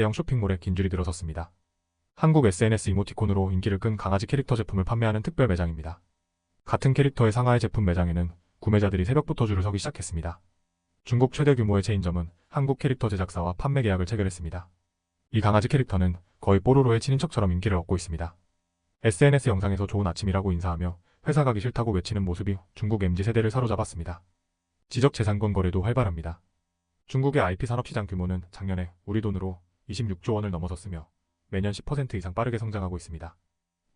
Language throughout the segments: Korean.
대형 쇼핑몰에 긴 줄이 들어섰습니다. 한국 SNS 이모티콘으로 인기를 끈 강아지 캐릭터 제품을 판매하는 특별 매장입니다. 같은 캐릭터의 상하이 제품 매장에는 구매자들이 새벽부터 줄을 서기 시작했습니다. 중국 최대 규모의 체인점은 한국 캐릭터 제작사와 판매 계약을 체결했습니다. 이 강아지 캐릭터는 거의 뽀로로의 친인척처럼 인기를 얻고 있습니다. SNS 영상에서 좋은 아침이라고 인사하며 회사 가기 싫다고 외치는 모습이 중국 MZ 세대를 사로잡았습니다. 지적 재산권 거래도 활발합니다. 중국의 IP 산업 시장 규모는 작년에 우리 돈으로 26조 원을 넘어섰으며 매년 10% 이상 빠르게 성장하고 있습니다.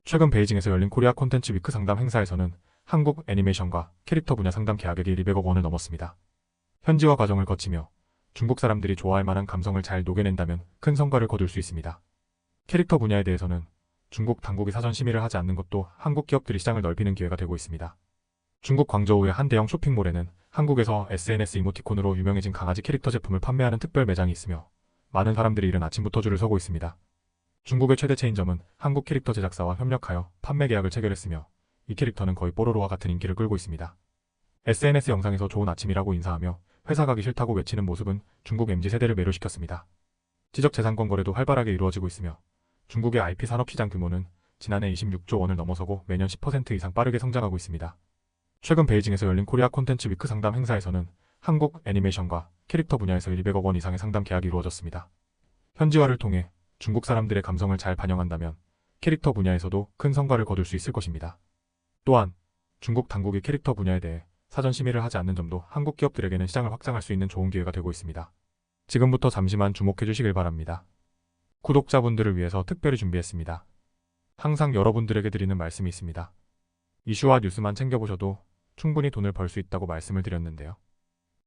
최근 베이징에서 열린 코리아 콘텐츠 위크 상담 행사에서는 한국 애니메이션과 캐릭터 분야 상담 계약액이 200억 원을 넘었습니다. 현지화 과정을 거치며 중국 사람들이 좋아할 만한 감성을 잘 녹여낸다면 큰 성과를 거둘 수 있습니다. 캐릭터 분야에 대해서는 중국 당국이 사전 심의를 하지 않는 것도 한국 기업들이 시장을 넓히는 기회가 되고 있습니다. 중국 광저우의 한 대형 쇼핑몰에는 한국에서 SNS 이모티콘으로 유명해진 강아지 캐릭터 제품을 판매하는 특별 매장이 있으며 많은 사람들이 이른 아침부터 줄을 서고 있습니다. 중국의 최대 체인점은 한국 캐릭터 제작사와 협력하여 판매 계약을 체결했으며 이 캐릭터는 거의 뽀로로와 같은 인기를 끌고 있습니다. SNS 영상에서 좋은 아침이라고 인사하며 회사 가기 싫다고 외치는 모습은 중국 MZ 세대를 매료시켰습니다. 지적 재산권 거래도 활발하게 이루어지고 있으며 중국의 IP 산업 시장 규모는 지난해 26조 원을 넘어서고 매년 10% 이상 빠르게 성장하고 있습니다. 최근 베이징에서 열린 코리아 콘텐츠 위크 상담 행사에서는 한국 애니메이션과 캐릭터 분야에서 100억 원 이상의 상담 계약이 이루어졌습니다. 현지화를 통해 중국 사람들의 감성을 잘 반영한다면 캐릭터 분야에서도 큰 성과를 거둘 수 있을 것입니다. 또한 중국 당국이 캐릭터 분야에 대해 사전 심의를 하지 않는 점도 한국 기업들에게는 시장을 확장할 수 있는 좋은 기회가 되고 있습니다. 지금부터 잠시만 주목해 주시길 바랍니다. 구독자분들을 위해서 특별히 준비했습니다. 항상 여러분들에게 드리는 말씀이 있습니다. 이슈와 뉴스만 챙겨보셔도 충분히 돈을 벌 수 있다고 말씀을 드렸는데요.